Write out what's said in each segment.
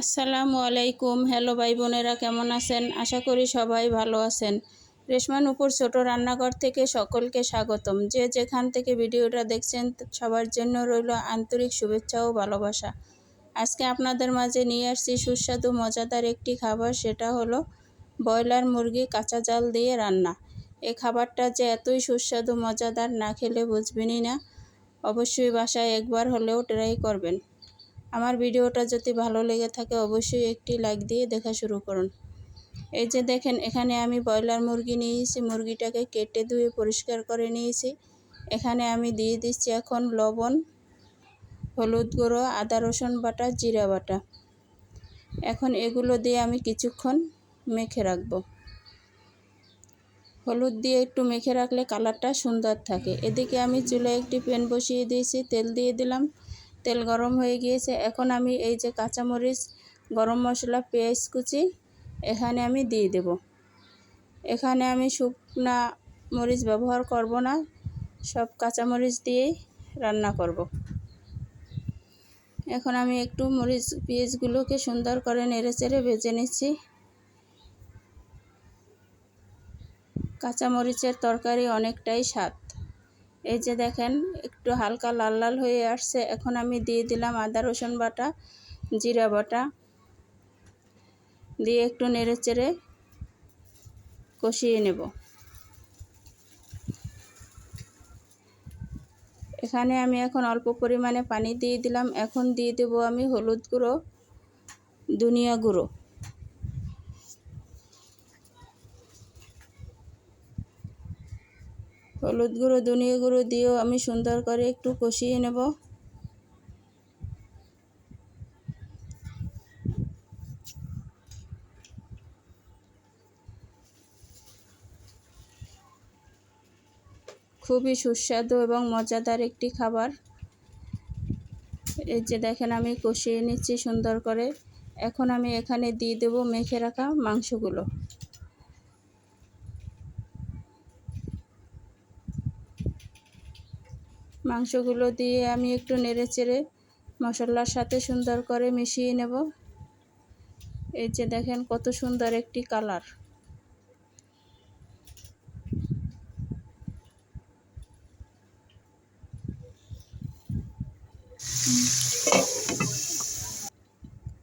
আসসালামু আলাইকুম। হ্যালো ভাই বোনেরা, কেমন আছেন? আশা করি সবাই ভালো আছেন। রেশমান উপর ছোট রান্নাঘর থেকে সকলকে স্বাগতম। যে যেখান থেকে ভিডিওটা দেখছেন, সবার জন্য রইল আন্তরিক শুভেচ্ছা ও ভালোবাসা। আজকে আপনাদের মাঝে নিয়ে আসছি সুস্বাদু, মজাদার একটি খাবার, সেটা হলো ব্রয়লার মুরগি কাঁচা জাল দিয়ে রান্না। এ খাবারটা যে এতই সুস্বাদু, মজাদার, না খেলে বুঝবেনই না। অবশ্যই বাসায় একবার হলেও ট্রাই করবেন। আমার ভিডিওটা যদি ভালো লেগে থাকে, অবশ্যই একটি লাইক দিয়ে দেখা শুরু করুন। এই যে দেখেন, এখানে আমি ব্রয়লার মুরগি নিয়েছি। মুরগিটাকে কেটে ধুয়ে পরিষ্কার করে নিয়েছি। এখানে আমি দিয়ে দিচ্ছি এখন লবণ, হলুদ গুঁড়ো, আদা রসুন বাটা, জিরা বাটা। এখন এগুলো দিয়ে আমি কিছুক্ষণ মেখে রাখব। হলুদ দিয়ে একটু মেখে রাখলে কালারটা সুন্দর থাকে। এদিকে আমি চুলে একটি প্যান বসিয়ে দিয়েছি, তেল দিয়ে দিলাম। তেল গরম হয়ে গিয়েছে। এখন আমি এই যে কাঁচামরিচ, গরম মশলা, পেঁয়াজ কুচি, এখানে আমি দিয়ে দেব। এখানে আমি শুকনা মরিচ ব্যবহার করব না, সব কাঁচামরিচ দিয়েই রান্না করব। এখন আমি একটু মরিচ, পেঁয়াজগুলোকে সুন্দর করে নেড়ে চেড়ে ভেজে নিচ্ছি। কাঁচামরিচের তরকারি অনেকটাই স্বাদ। এই যে দেখেন, একটু হালকা লাল লাল হয়ে আসছে। এখন আমি দিয়ে দিলাম আদা, রসুন বাটা, জিরা বাটা। দিয়ে একটু নেড়ে চেড়ে কষিয়ে নেব। এখানে আমি এখন অল্প পরিমাণে পানি দিয়ে দিলাম। এখন দিয়ে দেব আমি হলুদ গুঁড়ো দুনিয়া গুঁড়ো। হলুদ গুঁড়ো ধনিয়া গুঁড়ো দিয়েও আমি সুন্দর করে একটু কষিয়ে নেব। খুবই সুস্বাদু এবং মজাদার একটি খাবার। এই যে দেখেন, আমি কষিয়ে নিচ্ছি সুন্দর করে। এখন আমি এখানে দিয়ে দেব মেখে রাখা মাংসগুলো। মাংসগুলো দিয়ে আমি একটু নেড়ে চেড়ে মশলার সাথে সুন্দর করে মিশিয়ে নেব। এই যে দেখেন কত সুন্দর একটি কালার।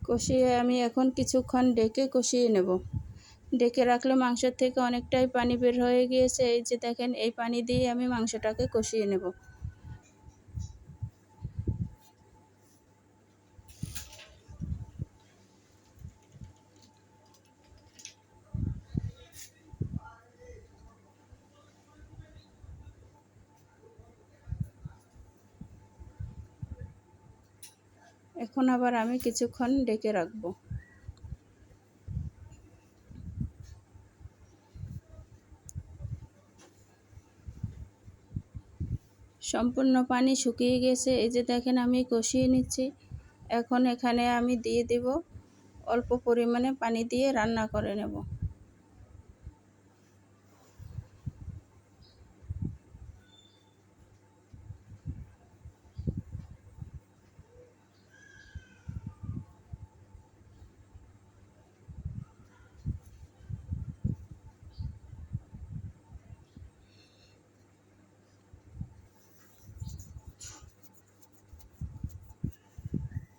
কষিয়ে আমি এখন কিছুক্ষণ ডেকে কষিয়ে নেব। ডেকে রাখলে মাংসের থেকে অনেকটাই পানি বের হয়ে গিয়েছে। এই যে দেখেন, এই পানি দিয়ে আমি মাংসটাকে কষিয়ে নেব। এখন আবার আমি কিছুক্ষণ ডেকে রাখব। সম্পূর্ণ পানি শুকিয়ে গেছে, এই যে দেখেন আমি কষিয়ে নিচ্ছি। এখন এখানে আমি দিয়ে দেব, অল্প পরিমাণে পানি দিয়ে রান্না করে নেব।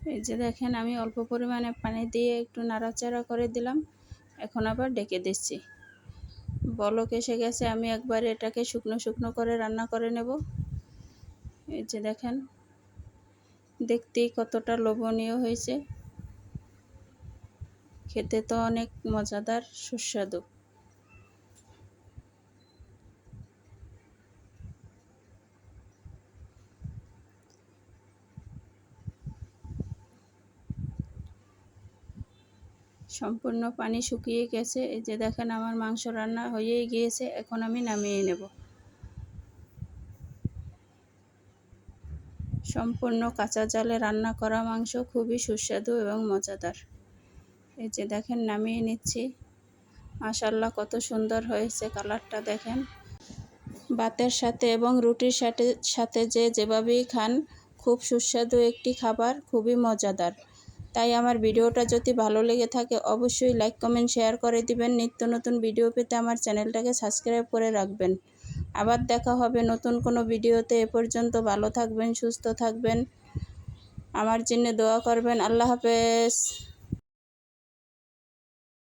এই যে দেখেন, আমি অল্প পরিমাণে পানি দিয়ে একটু নাড়াচাড়া করে দিলাম। এখন আবার ডেকে দিচ্ছি। বলক এসে গেছে, আমি একবার এটাকে শুকনো শুকনো করে রান্না করে নেব। এই যে দেখেন, দেখতেই কতটা লোভনীয় হয়েছে। খেতে তো অনেক মজাদার, সুস্বাদু। সম্পূর্ণ পানি শুকিয়ে গেছে। এই যে দেখেন আমার মাংস রান্না হয়েই গিয়েছে, এখন আমি নামিয়ে নেব। সম্পূর্ণ কাঁচা জালে রান্না করা মাংস খুবই সুস্বাদু এবং মজাদার। এই যে দেখেন, নামিয়ে নিচ্ছি। মাশাল্লাহ কত সুন্দর হয়েছে কালারটা দেখেন। ভাতের সাথে এবং রুটির সাথে সাথে যে যেভাবেই খান, খুব সুস্বাদু একটি খাবার, খুবই মজাদার। তাই আমার ভিডিওটা যদি ভালো লেগে থাকে, অবশ্যই লাইক, কমেন্ট, শেয়ার করে দিবেন। নিত্য নতুন ভিডিও পেতে আমার চ্যানেলটাকে সাবস্ক্রাইব করে রাখবেন। আবার দেখা হবে নতুন কোনো ভিডিওতে। এ পর্যন্ত ভালো থাকবেন, সুস্থ থাকবেন। আমার জন্য দোয়া করবেন। আল্লাহ হাফেজ।